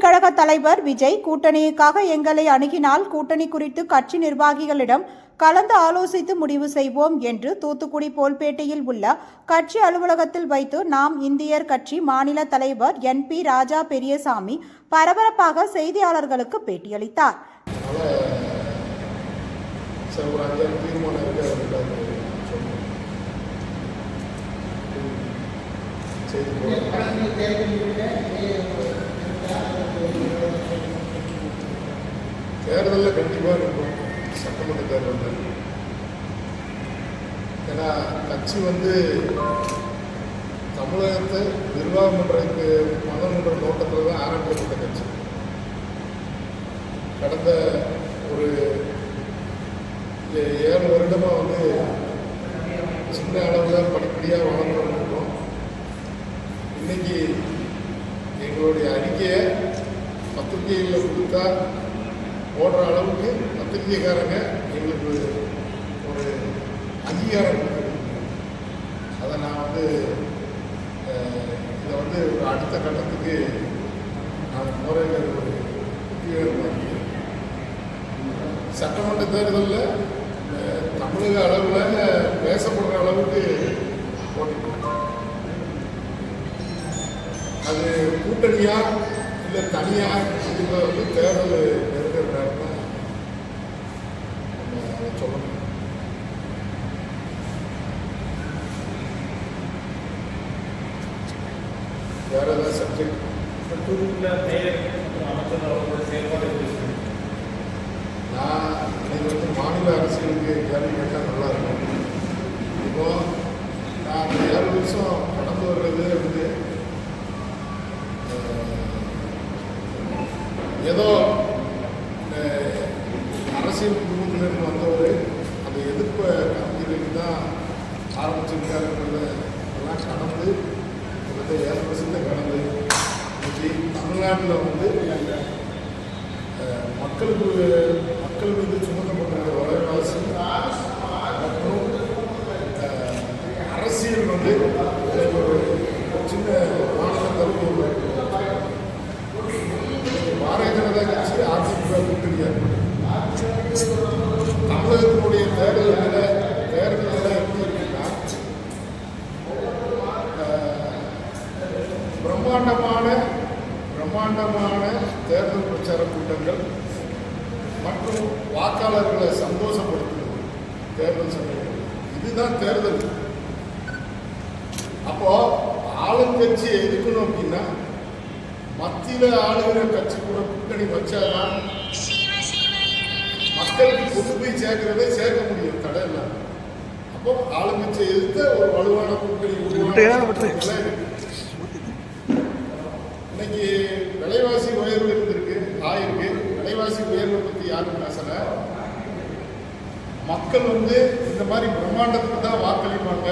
கழக தலைவர் விஜய் கூட்டணிக்காக எங்களை அணுகினால் கூட்டணி குறித்து கட்சி நிர்வாகிகளிடம் கலந்து ஆலோசித்து முடிவு செய்வோம் என்று தூத்துக்குடி போல்பேட்டையில் உள்ள கட்சி அலுவலகத்தில் வைத்து நாம் இந்தியர் கட்சி மாநில தலைவர் என் பி ராஜா பெரியசாமி பரபரப்பாக செய்தியாளர்களுக்கு பேட்டியளித்தார். செய்து தேர்தலில் கண்டிப்பாக இருக்கும் சட்டமன்ற தேர்தலில் ஏன்னா கட்சி வந்து தமிழகத்தை நிர்வாகம் பண்ணுறதுக்கு மதம்ன்ற நோட்டத்தில் தான் ஆரம்பிக்கப்பட்ட கட்சி. கடந்த ஒரு ஏழு வருடமாக வந்து சின்ன அளவில் படிப்படியாக வளர்ந்துட்டு இருக்கோம் இன்னைக்கு எங்களுடைய அறிக்கையை பத்திரிகையில் கொடுத்தா போடுற அளவுக்கு பத்திரிகைக்காரங்க எங்களுக்கு ஒரு அங்கீகாரம் அதை நான் வந்து இதை வந்து ஒரு அடுத்த கட்டத்துக்கு நான் முறையில் ஒரு உத்தியோகமாக்கி சட்டமன்ற தேர்தலில் தமிழக அளவில் பேசப்படுற அளவுக்கு போட்டிருக்கோம் அது கூட்டணியா இல்லை தனியாக அப்படிங்கிறத வந்து தேர்தல் நெருங்கிற நேரம் தான் நம்ம அதை சொல்லணும். வேற ஏதாவது சப்ஜெக்ட் தூத்துக்குடியில் மேயர் அமைச்சர் அவர்களோட செயல்பாடு? நான் வந்து மாநில அரசியலுக்கு கேள்வி கேட்டால் நல்லா இருக்கும். இப்போ நான் ஏழு வருஷம் கடந்து வர்றது வந்து அஹ், ஏதோ அஹ், அரசியல் குடும்பத்திலிருந்து வந்தவர் அந்த எதிர்ப்பை காமிக்கிறதுக்கு தான் ஆரம்பிச்சிருக்காருன்றத எல்லாம் கடந்து கிட்டத்தட்ட ஏழு வருஷத்தை கடந்து இன்னைக்கு தமிழ்நாட்டில் வந்து அஹ், மக்களுக்கு மக்கள் மீது சுமத்தப்பட்ட விலைவாசி மற்றும் அஹ், அரசியல் வந்து இன்னைக்கு ஒரு சின்ன மாநிலத்தில் ஒரு இன்னைக்கு பாரதிய ஜனதா கட்சி அதிமுக கூட்டணி ஏற்படுது தமிழகத்தினுடைய தேர்தல் நிலை தேர்தல் நிலை எப்படி இருக்குன்னா அஹ், பிரம்மாண்டமான பிரம்மாண்டமான தேர்தல் பிரச்சார கூட்டங்கள் மற்றும் வாக்காளர்களை சந்தோஷப்படுத்துவது தேர்தல் சமயம் இதுதான் தேர்தல். அப்போ ஆளுங்கட்சியை எதிர்க்கணும் அப்படின்னா மத்தியில ஆளுகிற கட்சி கூட கூட்டணி வச்சாதான் மக்களுக்கு கொண்டு போய் சேர்க்கிறதே சேர்க்க முடியும் தடை இல்லாம. அப்போ ஆளுங்கட்சியை எதிர்த்த ஒரு வலுவான கூட்டணி இருக்கு. இன்னைக்கு விலைவாசி உயர்வு இருந்திருக்கு ஆயிருக்கு. விலைவாசி உயர்வை பத்தி யாரும் பேசல. மக்கள் வந்து இந்த மாதிரி பிரம்மாண்டத்துக்கு தான் வாக்களிப்பாங்க.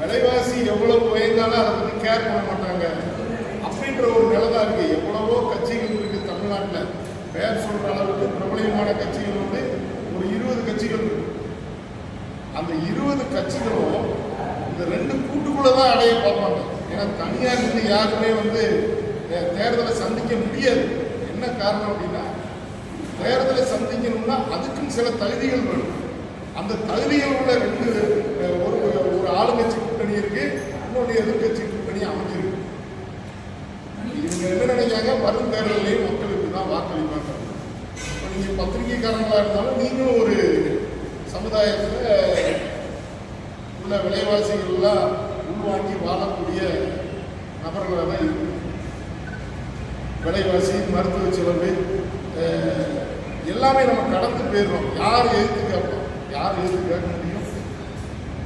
விலைவாசி எவ்வளவு உயர்ந்தாலும் அதை பத்தி கேர் பண்ண மாட்டாங்க. அப்படின்ற ஒரு நிலை தான் இருக்கு. எவ்வளவோ கட்சிகள் இருக்கு தமிழ்நாட்டில். பெயர் சொல்ற அளவுக்கு பிரபலமான கட்சிகள் வந்து ஒரு இருபது கட்சிகள் இருக்கு. அந்த இருபது கட்சிகளும் இந்த ரெண்டு கூட்டுக்குள்ள தான் அடைய பார்ப்பாங்க. ஏன்னா தனியாக இருந்து யாருமே வந்து தேர்தலை சந்திக்க முடியாது. என்ன காரணம் அப்படின்னா தேர்தலை சந்திக்கணும்னா அதுக்கும் சில தகுதிகள் வேணும். அந்த தகுதிகள் உள்ள ரெண்டு ஒரு ஒரு ஆளுங்கட்சி கூட்டணி இருக்கு இன்னொன்று எதிர்கட்சி கூட்டணி அமைஞ்சிருக்கு. இவங்க என்ன நினைக்காங்க வரும் தேர்தலையும் மக்களுக்கு தான் வாக்களிப்பாங்க. இப்போ நீங்கள் பத்திரிகைக்காரங்களாக இருந்தாலும் நீங்களும் ஒரு சமுதாயத்தில் உள்ள விலைவாசிகள்லாம் உள்வாங்கி வாழக்கூடிய நபர்களாக தான் இருக்கு விலைவாசி மருத்துவ செலவு எல்லாமே நம்ம கடந்து போயிடுறோம். யார் ஏற்று கேட்போம்? யார் ஏற்று கேட்க முடியும்?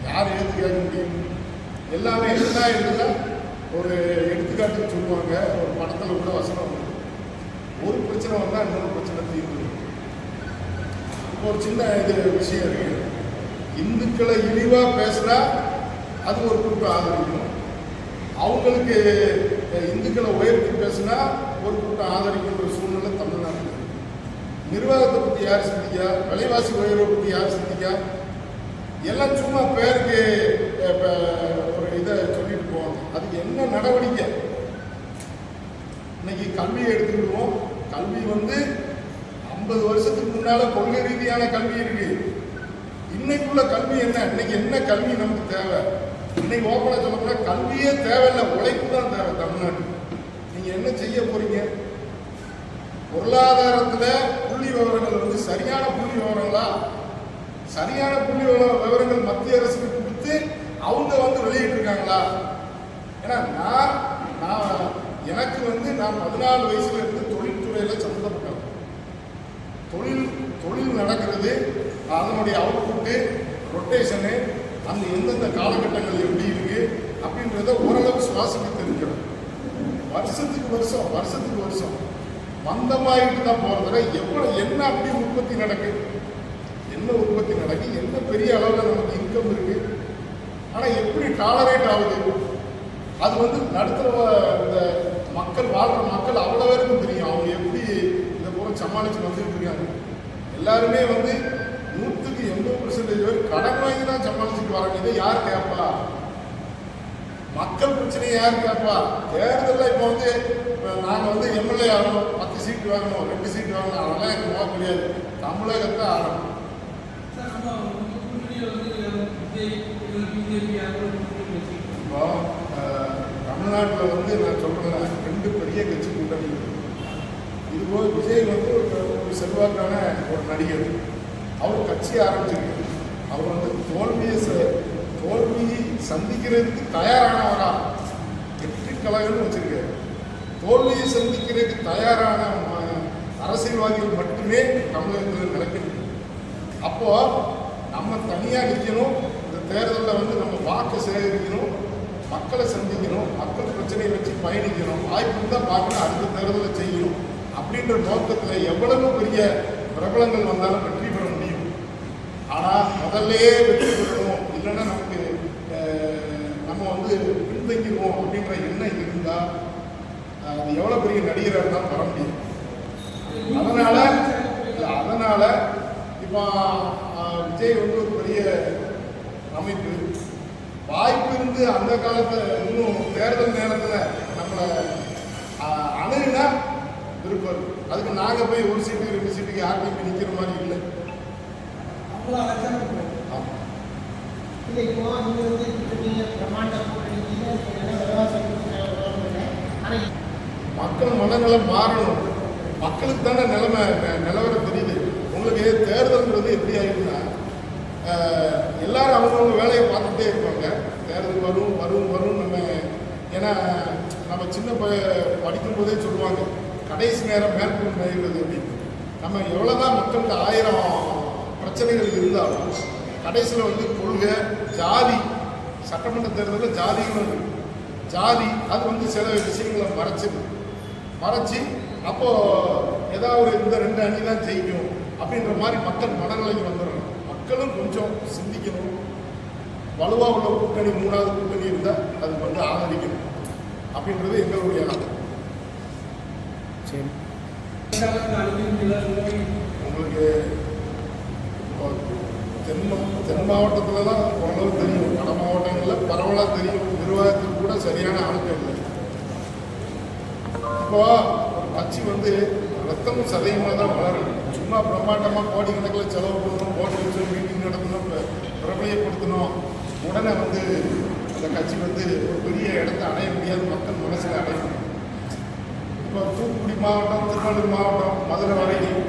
யார் ஏற்று கேட்க முடியும்? எல்லாமே என்ன ஆயிடுதுன்னா ஒரு எடுத்துக்காட்டுக்கு சொல்லுவாங்க. ஒரு படத்தில் கூட வசனம் வரும். ஒரு பிரச்சனை வந்தால் இன்னொரு பிரச்சனை தீர்ந்து இப்போ ஒரு சின்ன இது விஷயம் இருக்கு. இந்துக்களை இழிவாக பேசுனா அது ஒரு கூட்டம் ஆதரிக்கணும் அவங்களுக்கு இந்துக்களை உயர்த்தி பேசுனா ஒரு கூட்டம் ஆதரிக்கின்ற சூழ்நிலை தமிழ்நாட்டில் நிர்வாகத்தை பற்றி யார் சிந்திக்கா? விலைவாசி உயர்வை பற்றி யார் சிந்திக்கா? எல்லாம் சும்மா பேருக்கு ஒரு இதை சொல்லிட்டு போவாங்க. அதுக்கு என்ன நடவடிக்கை? இன்னைக்கு கல்வியை எடுத்துக்கிடுவோம். கல்வி வந்து ஐம்பது வருஷத்துக்கு முன்னால கொள்கை ரீதியான கல்வி இருக்கு. இன்னைக்குள்ள கல்வி என்ன? இன்னைக்கு என்ன கல்வி நமக்கு தேவை? இன்னைக்கு ஓப்பனாக சொல்லப்போனால் கல்வியே தேவையில்லை. உழைப்பு தான் தேவை தமிழ்நாட்டுக்கு. நீங்க என்ன செய்ய போறீங்க? பொருளாதாரத்துல புள்ளி விவரங்கள் வந்து சரியான புள்ளி விவரங்களா? சரியான புள்ளி விவர- விவரங்கள் மத்திய அரசுக்கு கொடுத்து அவங்க வந்து வெளியிட்டு இருக்காங்களா ஏன்னா நான் நான் எனக்கு வந்து நான் பதினாலு வயசுல இருந்து தொழில்துறையில சம்மந்தப்பட்டேன் தொழில் தொழில் நடக்கிறது அதனுடைய அவுட்புட்டு ரொட்டேஷனு அந்த எந்தெந்த காலகட்டங்கள் எப்படி இருக்கு அப்படின்றத ஓரளவு சுவாசிக்க தெரிஞ்சிடும் வருஷத்துக்கு வருஷம் வருஷத்துக்கு வருஷம். மந்தமாயிட்டு தான் போறதுல எவ்வளவு என்ன அப்படி உற்பத்தி நடக்கு? என்ன உற்பத்தி நடக்கு? என்ன பெரிய அளவில் நமக்கு இன்கம் இருக்கு? ஆனா எப்படி டாலரேட் ஆகுது? அது வந்து நடுத்தர இந்த மக்கள் வாழ்ற மக்கள் அவ்வளோ பேருக்கும் தெரியும். அவங்க எப்படி இதை பூரா சமாளிச்சு வந்துட்டு இருக்காங்க. எல்லாருமே வந்து நூற்றுக்கு எண்பது பர்சன்டேஜ் பேர் கடன் வாங்கி தான் சமாளிச்சுட்டு வராங்க இதை யார் கேட்பா? மக்கள் பிரச்சனையை யார் கேட்பா? தேர்தலில் இப்போ வந்து நாங்கள் வந்து எம்எல்ஏ ஆகணும் பத்து சீட்டு வாங்கணும் ரெண்டு சீட்டு வாங்கணும் அதெல்லாம் எனக்கு நோக்க முடியாது. தமிழகத்தை வச்சுக்கிட்டு இப்போ தமிழ்நாட்டில் வந்து நான் சொல்கிறேன் ரெண்டு பெரிய கட்சி கூட்டணி. இது போக விஜய் வந்து ஒரு செல்வாக்கான ஒரு நடிகர். அவர் கட்சி ஆரம்பிச்சிருக்கு. அவர் வந்து தோல்வியை சந்திக்கிறதுக்கு தயாரானவரா வெற்றி கழகம்னு வச்சிருக்காரு. தோல்வியை சந்திக்கிறதுக்கு தயாரான அரசியல்வாதிகள் மட்டுமே தமிழகத்தில் நடக்கிறது. அப்போ நம்ம தனியாக நிற்கணும் இந்த தேர்தலில் வந்து நம்ம வாக்கு சேகரிக்கணும். மக்களை சந்திக்கணும். மக்கள் பிரச்சனையை வச்சு பயணிக்கணும். வாய்ப்பு தான் பார்க்கணும். அடுத்த தேர்தலை செய்யணும். அப்படின்ற நோக்கத்தில் எவ்வளவு பெரிய பிரபலங்கள் வந்தாலும் வெற்றி பெற முடியும். ஆனால் முதல்லயே வெற்றி பெற இல்லைன்னா நமக்கு அஹ், நம்ம வந்து பின்தங்கிடுவோம் அப்படின்ற எண்ணம் இருந்தால் அது எவ்வளோ பெரிய நடிகராக இருந்தாலும் வர முடியும் அதனால அதனால இப்போ விஜய் வந்து ஒரு பெரிய அமைப்பு வாய்ப்பு இருந்து அந்த காலத்துல இன்னும் தேர்தல் நேரத்தில் நம்மளை அணுகுனா விருப்பம். அதுக்கு நாங்கள் போய் ஒரு சீட்டு ரெண்டு சீட்டுக்கு போய் நிற்கிற மாதிரி இல்லை. ஆமாம் இல்லை இப்போ நீங்க வந்து பிரமாண்ட மக்கள் மனநலம் மாறணும். மக்களுக்கு தானே நிலைமை ந- நிலவரம் தெரியுது. உங்களுக்கு தேர்தல்ன்றது எப்படி ஆயிடுதுன்னா எல்லாரும் அவங்கவுங்க வேலையை பார்த்துட்டே இருப்பாங்க. தேர்தல் வரும் வரும் வரும் நம்ம ஏன்னா நம்ம சின்ன ப படிக்கும் போதே சொல்லுவாங்க கடைசி நேரம் மேற்கொண்டு மேய்கிறது அப்படின்னு. நம்ம எவ்வளோதான் மக்கள்கிட்ட ஆயிரம் பிரச்சனைகள் இருந்தாலும் கடைசியில் வந்து கொள்கை ஜாதி சட்டமன்ற தேர்தலில் இருக்கு ஜாதி அது வந்து சில விஷயங்களை மறைச்சிது மறைச்சி அப்போ ஏதாவது ஒரு இந்த ரெண்டு அணி தான் ஜெயிக்கும் அப்படின்ற மாதிரி மக்கள் மனநிலைக்கு வந்துடுறாங்க மக்களும் கொஞ்சம் சிந்திக்கணும். வலுவா உள்ள கூட்டணி மூணாவது கூட்டணி இருந்தால் அது வந்து ஆதரிக்கணும் அப்படின்றது எங்களுடைய இல்லை உங்களுக்கு தென் தென் மாவட்டத்தில் தான் ஓரளவு தெரியும். வட மாவட்டங்களில் பரவலாக தெரியும். நிர்வாகத்துக்கு கூட சரியான ஆட்கள் இல்லை. இப்போ ஒரு கட்சி வந்து ரத்தமும் சதையுமாக தான் வளரும் சும்மா பிரம்மாண்டமாக கோடிக்கணக்கில் செலவு பண்ணணும் போட்டு வச்சு மீட்டிங் நடத்தணும் பிரபலியப்படுத்தணும் உடனே வந்து அந்த கட்சி வந்து ஒரு பெரிய இடத்த அடைய முடியாது. மக்கள் மனசில் அடையணும் இப்போ தூத்துக்குடி மாவட்டம் திருநெல்வேலி மாவட்டம் மதுரை வரைக்கும்.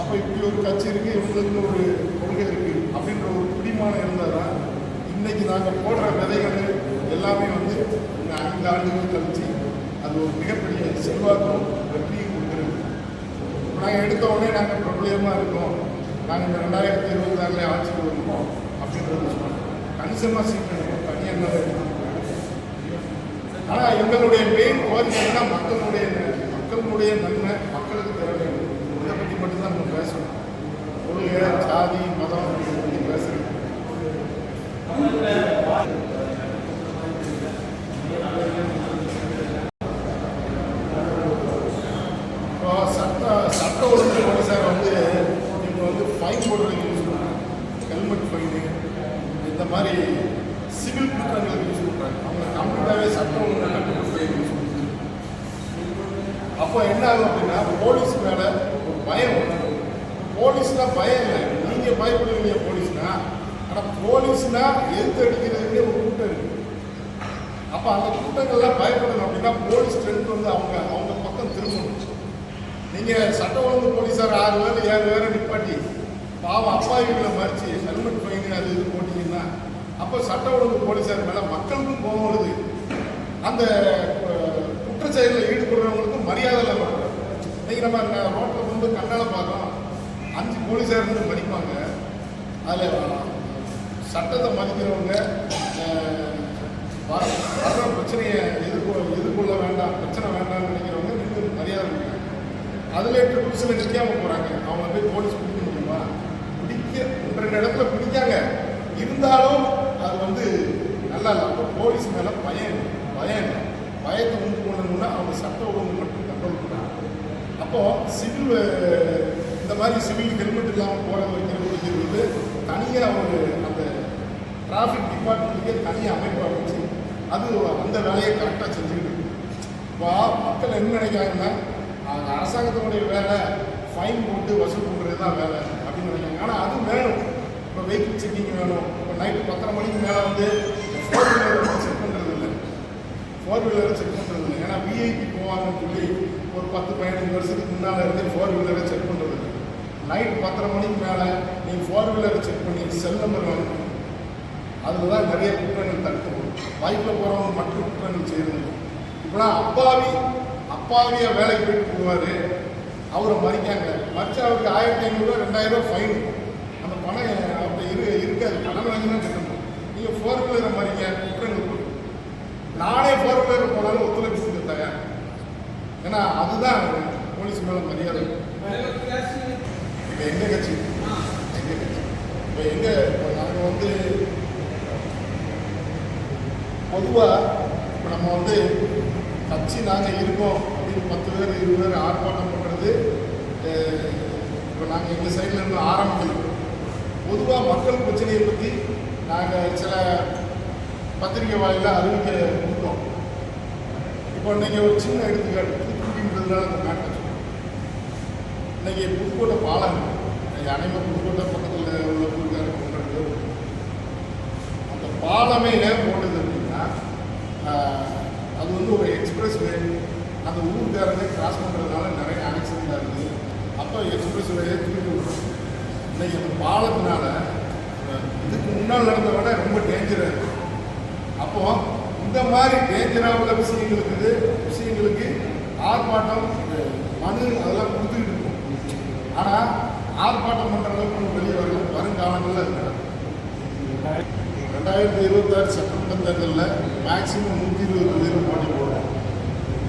அப்போ இப்படி ஒரு கட்சி இருக்குது இவங்களுக்கு ஒரு கொள்கை இருக்குது அப்படின்ற ஒரு குடிமானம் இருந்தால் தான் இன்னைக்கு நாங்கள் போடுற விதைகள் எல்லாமே வந்து இந்த ஐந்து ஆண்டுகள் கழிச்சு அது ஒரு மிகப்பெரிய செல்வாக்கும் வெற்றியும் கொடுக்குறது. நாங்கள் எடுத்த உடனே நாங்கள் பிரபலியமாக இருக்கோம். நாங்கள் இந்த ரெண்டாயிரத்தி இருபத்தி ஆறுல ஆட்சிக்கு வருவோம் அப்படின்றது கணிசமாக சீக்கிரம் எடுப்போம் தனியாக என்ன ஆனால் எங்களுடைய மெயின் கோரிக்கை மக்களுடைய மக்களுடைய நன்மை மக்களுக்கு தர வேண்டும் இதை பற்றி மட்டும்தான் நம்ம பேசணும். கொள்கை ஜாதி மதம் இதை பற்றி பேசணும் இப்போ சட்ட சட்ட ஒழுங்கு சார் வந்து இவங்க வந்து ஃபைன் போடுறதுக்கு யூஸ் பண்ணுறாங்க ஹெல்மெட் ஃபைனு இந்த மாதிரி சிவில் குற்றங்களுக்கு யூஸ் பண்ணுறாங்க அவங்க கம்ப்ளீட்டாகவே சட்ட ஒழுங்கு கட்டுப்படுத்துறதுக்கு யூஸ் பண்ணுறாங்க அப்போ என்ன ஆகும் அப்படின்னா போலீஸ் மேலே ஒரு பயம் வரும். போலீஸ்னா பயம் இல்லை. நீங்கள் பயப்படுவீங்க ஆனால் போலீஸ்னால் போலீஸ்னா எதிர்த்து ஒரு கூட்டம் இருக்குது அப்போ அந்த கூட்டங்கள்லாம் பயப்படணும் அப்படின்னா போலீஸ் ஸ்ட்ரென்த் வந்து அவங்க அவங்க பக்கம் திரும்பணும். நீங்கள் சட்ட ஒழுங்கு போலீஸார் ஆறு பேர் ஏழு பேரை நிப்பாட்டி பாவம் அப்பாவிகளை மறிச்சு ஹெல்மெட் ஃபைன் அது இது போட்டிங்கன்னா அப்போ சட்ட ஒழுங்கு போலீஸார் மேலே மக்களுக்கும் கோபம் வருது. அந்த குற்றச்செயலில் ஈடுபடுறவங்களுக்கும் மரியாதை இல்லாமல் இன்னைக்கு நம்ம ந- ரோட்டில் வந்து கண்ணால் பார்க்கறோம். அஞ்சு போலீஸார் வந்து மதிப்பாங்க அதில் சட்டத்தை மதிக்கிறவங்க வர- வர்ற பிரச்சனையை எதிர்கொள்ள எதிர்கொள்ள வேண்டாம் பிரச்சனை வேண்டாம்னு நினைக்கிறவங்க நின்று மரியாதை கொடுக்குறாங்க அதில் ட்ரிபிள்ஸில் நிற்காம போகிறாங்க அவங்க போய் போலீஸ் பிடிக்க முடியுமா? பிடிக்க ஒன்று ரெண்டு இடத்துல பிடிக்காங்க. இருந்தாலும் அது வந்து நல்லா இல்லை. அப்போ போலீஸ் மேலே பயம் பயம் இல்லை. பயத்தை உண்டு பண்ணணும்னா அவங்க சட்ட ஒழுங்கு மட்டும் கண்ட்ரோல் பண்ணாங்க அப்போது சிவில் இந்த மாதிரி சிவில் ஹெல்மெட் இல்லாமல் போகிற வைக்கிறது வைக்கிறது தனியாக ஒரு டிராஃபிக் டிபார்ட்மெண்ட்டுக்கே தனி அமைப்பு அமைச்சு அது அந்த வேலையை கரெக்டாக செஞ்சுக்கிட்டு இருக்கு. இப்போ மக்கள் என்ன நினைக்கிறாங்கன்னா அந்த அரசாங்கத்தினுடைய வேலை ஃபைன் போட்டு வசூல் பண்ணுறது தான் வேலை அப்படின்னு நினைக்கிறாங்க. ஆனால் அது வேணும். இப்போ வெஹிக்கிள் செக்கிங் வேணும். இப்போ நைட்டு பத்தரை மணிக்கு மேலே வந்து ஃபோர் வீலர் செக் பண்ணுறது இல்லை. ஃபோர் வீலரை செக் பண்ணுறது இல்லை. ஏன்னா விஐபி போவாங்கன்னு சொல்லி ஒரு பத்து பதினஞ்சு வருஷத்துக்கு முன்னால் இருந்து ஃபோர் வீலரை செக் பண்ணுறது இல்லை. நைட் பத்தரை மணிக்கு மேலே நீ ஃபோர் வீலரை செக் பண்ணி செல் நம்பர் வாங்கணும் அதில் தான் நிறைய குற்றங்கள் தடுக்கப்படும். பைக்கில் போகிறவங்க மட்டும் குற்றங்கள் செய்யறது இப்போலாம் அப்பாவி அப்பாவியாக வேலைக்கு போயிட்டு போவார். அவரை மறிக்காங்க மறிச்சு அவருக்கு ஆயிரத்தி ஐநூறுரூவா ரெண்டாயிரம் ரூபா ஃபைன் அந்த பணம் அப்படி இரு இருக்காது. கடன் வாங்கி தான் கட்டணும். நீங்கள் ஃபோர் வீலரை மறிங்க குற்றங்கள் போடும் நானே ஃபோர் வீலர் போனாலும் ஒத்துழைப்பு கொடுக்க தயார். ஏன்னா அதுதான் போலீஸ் மேலே மரியாதை. இப்போ எங்கள் கட்சி? எங்கள் கட்சி? இப்போ எங்க இப்போ நாங்கள் வந்து பொதுவாக இப்போ நம்ம வந்து கட்சி நாங்கள் இருக்கோம் அப்படின்னு பத்து பேர் இருபது பேர் ஆர்ப்பாட்டம் பண்ணுறது இப்போ நாங்கள் எங்கள் சைடில் இருந்து ஆரம்பிக்கல பொதுவாக மக்கள் பிரச்சனையை பற்றி நாங்கள் சில பத்திரிகை வாயிலாக அறிவிக்க கொடுத்தோம் இப்போ நீங்கள் ஒரு சின்ன எடுத்துக்காட்டு தூத்துக்குடின்றதுனால அந்த மேட்டர் இன்றைக்கி இன்னைக்கு புதுக்கோட்டை பாலம் அனைவரும் புதுக்கோட்டை பக்கத்தில் உள்ள ஊருக்காரங்க அந்த பாலமே போட்டது அது வந்து ஒரு எக்ஸ்பிரஸ் வே அந்த ஊருக்காரங்க கிராஸ் பண்ணுறதுனால நிறைய ஆக்சிடென்ட் ஆகுது. அப்போ எக்ஸ்பிரஸ் வேலையை தூக்கி விடுறோம் இன்னைக்கு அந்த பாலத்தினால இதுக்கு முன்னால் நடந்த விட ரொம்ப டேஞ்சராக இருக்கு. அப்போ இந்த மாதிரி டேஞ்சராக உள்ள விஷயங்களுக்கு விஷயங்களுக்கு ஆர்ப்பாட்டம் மனு அதெல்லாம் கொடுத்துக்கிட்டு இருக்கும். ஆனால் ஆர்ப்பாட்டம் பண்ணுற அளவுக்கு வெளியே வரல. வருங்காலங்களில் அது ரெண்டாயிரத்தி இருபத்தாறு சட்டமன்ற தேர்தலில் மேக்சிமம் நூற்றி இருபது தொகுதியில் போட்டி போடுறோம்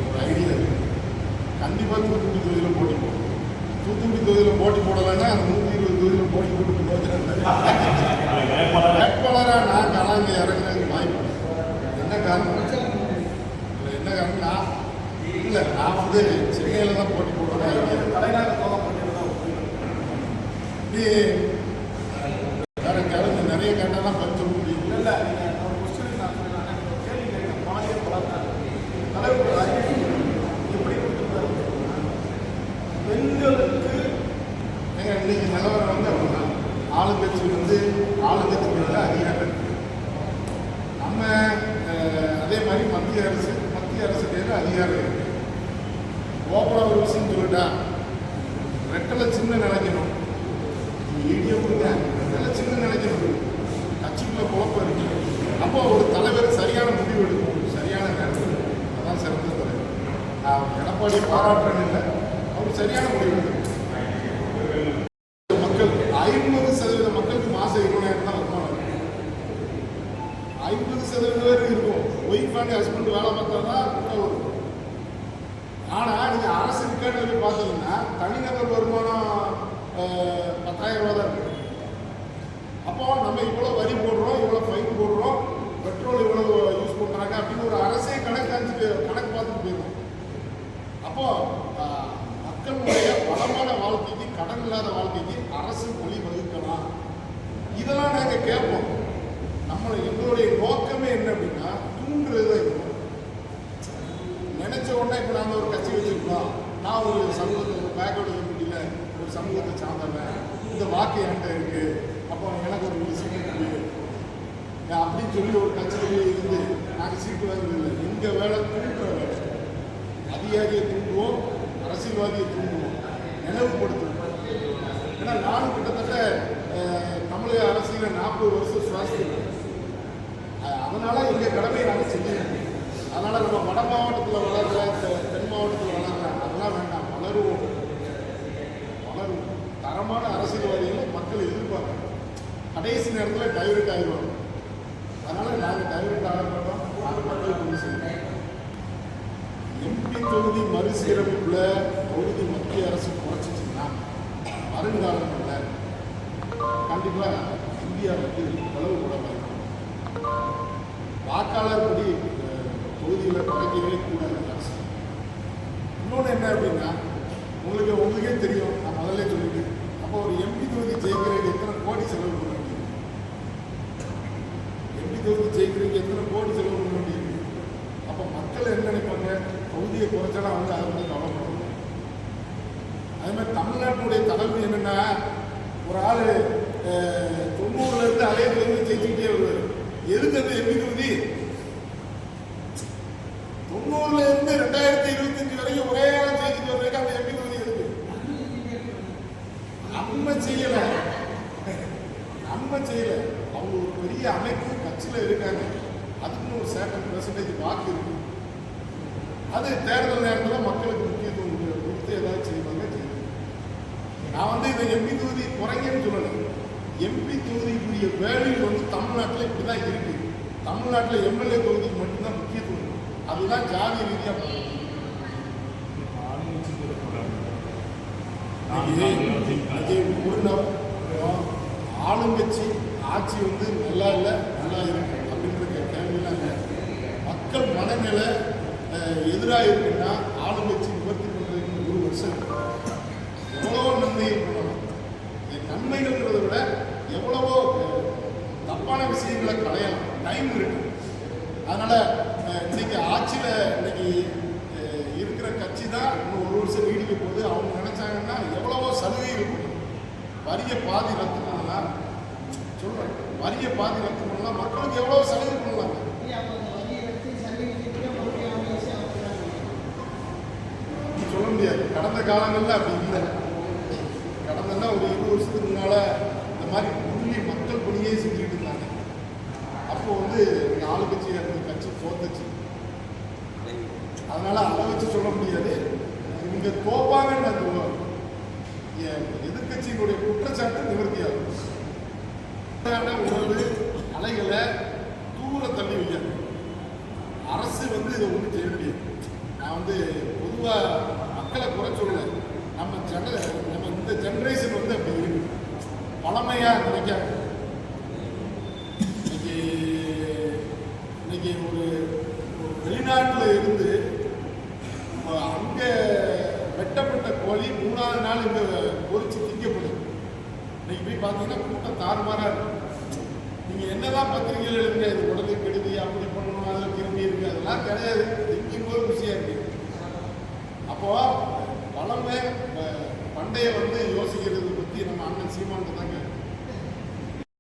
ஒரு ஐடியா இருக்கு கண்டிப்பாக தூத்துக்குடி தொகுதியில் போட்டி போடுறோம் தூத்துக்குடி தொகுதியில் போட்டி போடலைன்னா அந்த நூற்றி இருபது தொகுதியில் போட்டி போட்டு வேட்பாளராக நான் கலாங்க இறங்குறதுக்கு வாய்ப்பு. என்ன காரணம்? இல்லை என்ன காரணம்? நான் இல்லை நான் வந்து சென்னையில் தான் போட்டி போடுறேன் தலைநகர் நீ வேற கேளுங்க நிறைய கேட்டால் பதில் சொல்ல முடியும் இல்லை இல்லை நீங்கள் ஒரு கொஸ்டின் நான் சொல்லுறேன் ஒரு கேள்வி கேட்குறேன் பாலியல் பலாத்காரம் தலைவர் அறிக்கை எப்படி கொடுத்துருக்காரு பெண்களுக்கு ஏங்க இன்னைக்கு நிலவரம் வந்து அப்படின்னா ஆளுங்கட்சி வந்து ஆளுங்கட்சிக்கு வந்து அதிகாரம் இருக்கு நம்ம அஹ், அதே மாதிரி மத்திய அரசு மத்திய அரசு கையில் அதிகாரம் இருக்கு ஓப்பனாக ஒரு விஷயம் சொல்லிட்டா ரெட்டலை சின்ன நினைக்கணும் ஈடியை கொடுங்க ரெட்டலை சின்ன நினைக்கணும் கட்சிக்குள்ள குழப்பம் இருக்கு அப்போ ஒரு தலைவர் சரியான முடிவு எடுக்கணும் சரியான நேரத்தில் அதான் சிறந்த தலைவர் நான் எடப்பாடி பாராட்டுறது இல்லை அவர் சரியான முடிவு மக்கள் ஐம்பது சதவீத மக்களுக்கு மாசம் இருபதாயிரம் தான் வருமானம். ஐம்பது சதவீதம் பேர் இருக்கும். ஒய்ஃப் அண்ட் ஹஸ்பண்ட் வேலை பார்த்தா தான் வரும் ஆனா நீங்க அரசு ரிக்கார்டில் போய் பார்த்தீங்கன்னா தனிநபர் வருமானம் பத்தாயிரம் ரூபா தான் இருக்கு. அப்போ நம்ம இவ்வளோ வரி போடுறோம் இவ்வளோ ஃபைன் போடுறோம் பெட்ரோல் இவ்வளோ யூஸ் பண்ணுறாங்க அப்படின்னு ஒரு அரசே கணக்கு அஞ்சு கணக்கு பார்த்துட்டு போயிடும் அப்போ மக்களுடைய வளமான வாழ்க்கைக்கு கடன் இல்லாத வாழ்க்கைக்கு அரசு மொழி வகுக்கலாம் இதெல்லாம் நாங்கள் கேட்போம். நம்ம எங்களுடைய நோக்கமே என்ன அப்படின்னா தூண்டுறது தான் இருக்கும் நினைச்ச உடனே இப்போ நாங்கள் ஒரு கட்சி வச்சுருக்கோம். நான் ஒரு சமூகத்தை ஒரு பேக்வர்டு கம்யூனிட்டியில் ஒரு சமூகத்தை சார்ந்தவன். இந்த வாக்கு என்கிட்ட இருக்கு. அப்போ எனக்கு ஒரு விஷயம் அப்படின்னு சொல்லி ஒரு கட்சியிலே இருந்து நாங்கள் சீட்டு வாங்குறது இல்லை. எங்கள் வேலை தூண்டுற வேலை. அதிகாரியை தூண்டுவோம் அரசியல்வாதியை தூண்டுவோம். நினைவுபடுத்துவோம். ஏன்னா நானும் கிட்டத்தட்ட தமிழக அரசியலில் நாற்பது வருஷம் சுவாசிக்கிறேன் அதனால் அதனால எங்கள் கடமையை நாங்கள் செஞ்சிருக்கோம் அதனால் நம்ம வட மாவட்டத்தில் வளர்கிற தென் மாவட்டத்தில் வளர்கிற அதெல்லாம் வேண்டாம். வளருவோம். வளருவோம். தரமான அரசியல்வாதிகளை மக்கள் எதிர்பார்க்கணும். கடைசி நேரத்தில் டைவர்ட் ஆகிடுவாங்க அதனால் நாங்கள் டைவர்ட் ஆக மாட்டோம் நாங்கள் மக்களுக்கு உதவி செய்வோம் தொகுதி மறுசீரமைப்புல தொகுதி மத்திய அரசு குறைச்சிச்சுன்னா வருங்காலங்களில் கண்டிப்பாக இந்தியா வந்து வளவு கூட வாய்ப்பு வாக்காளர் படி தொகுதியில் குறைக்கவே கூடாது அரசு. இன்னொன்று என்ன அப்படின்னா உங்களுக்கு உங்களுக்கே தெரியும் நான் முதல்ல சொல்லிட்டு அப்போ ஒரு எம்பி தொகுதி ஜெயிக்கிறதுக்கு எத்தனை கோடி செலவு பண்ண எம்பி தொகுதி ஜெயிக்கிறதுக்கு எத்தனை கோடி செலவு பண்ண வேண்டியது அப்போ மக்கள் என்ன நினைப்பாங்க தொகுதியை குறைச்சாலும் அவங்க அதை வந்து கவலைப்படுவாங்க அதே மாதிரி தமிழ்நாட்டினுடைய தலைமை என்னன்னா ஒரு ஆள் தொண்ணூறுல இருந்து அதே தொகுதி ஜெயிச்சுக்கிட்டே வருவார். எதுக்கு அந்த எம்பி தொகுதி தொண்ணூறுல இருந்து ரெண்டாயிரத்தி இருபத்தஞ்சு வரைக்கும் ஒரே ஆள் ஜெயிச்சுட்டு வர்றதுக்கு அந்த எம்பி தொகுதி எதுக்கு நம்ம செய்யல நம்ம செய்யல அவங்க ஒரு பெரிய அமைப்பு கட்சியில் இருக்காங்க அதுக்குன்னு ஒரு சேட்டன் பெர்சன்டேஜ் வாக்கு இருக்கு அது தேர்தல் நேரத்தில் மக்களுக்கு முக்கியத்துவம் கொடு- கொடுத்து ஏதாவது செய்வாங்க செய்வாங்க நான் வந்து இதை எம்பி தொகுதி குறைங்கன்னு சொல்லலை எம்பி தொகுதிக்குரிய வேல்யூ வந்து தமிழ்நாட்டில் இப்படி தான் இருக்கு. தமிழ்நாட்டில் எம்எல்ஏ தொகுதிக்கு மட்டும்தான் முக்கியத்துவம். அதுதான் ஜாதி ரீதியாக ஒரு நபர் ஆளுங்கட்சி ஆட்சி வந்து நல்லா இல்லை நல்லா இருக்கு அப்படின்ற கேள்விலாம் இல்லை. மக்கள் மனநிலை எதிராக இருக்குன்னா ஆளுங்கட்சி நிவர்த்தி பண்ணுறதுக்கு ஒரு வருஷம். எவ்வளவோ நன்மைகள் பண்ணலாம். விட எவ்வளவோ தப்பான விஷயங்களை களையலாம். டைம் இருக்கு. அதனால இன்னைக்கு ஆட்சியில் இன்னைக்கு இருக்கிற கட்சி தான் இன்னும் ஒரு வருஷம் நீடிக்க போகுது. அவங்க நினைச்சாங்கன்னா எவ்வளவோ சலுகைகள். வரிய பாதி ரத்து பண்ணலாம் சொல்றேன். வரிய பாதி ரத்து பண்ணலாம் மக்களுக்கு எவ்வளவோ சலுகை பண்ணலாம் சொல்ல முடியாது. கடந்த காலங்களில் அப்படி இல்லை. கடந்தனா ஒரு இருபது வருஷத்துக்கு முன்னால இந்த மாதிரி உண்மை மக்கள் பணியே செஞ்சுக்கிட்டு இருந்தாங்க. அப்போ வந்து இந்த ஆளுங்கட்சியாக இருந்த கட்சி தோத்துச்சு அதனால அதை வச்சு சொல்ல முடியாது. இவங்க தோப்பாங்கன்னு நான் சொல்லுவேன். என் எதிர்க்கட்சியினுடைய குற்றச்சாட்டு நிவர்த்தியாகும். உண்மையான உணவு அலைகளை தூர தள்ளி வைக்கணும் அரசு வந்து இதை ஒன்றும் செய்ய முடியாது. நான் வந்து பொதுவாக மக்களை குறை சொல்லலை நம்ம ஜென நம்ம இந்த ஜென்ரேஷன் வந்து அப்படி இருக்கு. பழமையாக நினைக்காது இன்னைக்கு இன்னைக்கு ஒரு ஒரு வெளிநாட்டில் இருந்து அங்கே வெட்டப்பட்ட கோழி மூணாவது நாள் இங்கே பொறிச்சு திங்கப்படுது இன்னைக்கு கூட்டம் தாறுமாறாக இருக்கு. நீங்கள் என்னதான் பத்திரிகைகள் எழுதுங்க இது உடனே கெடுதி அப்படி பண்ணணும் அதில் திரும்பி இருக்கு அதெல்லாம் கிடையாது.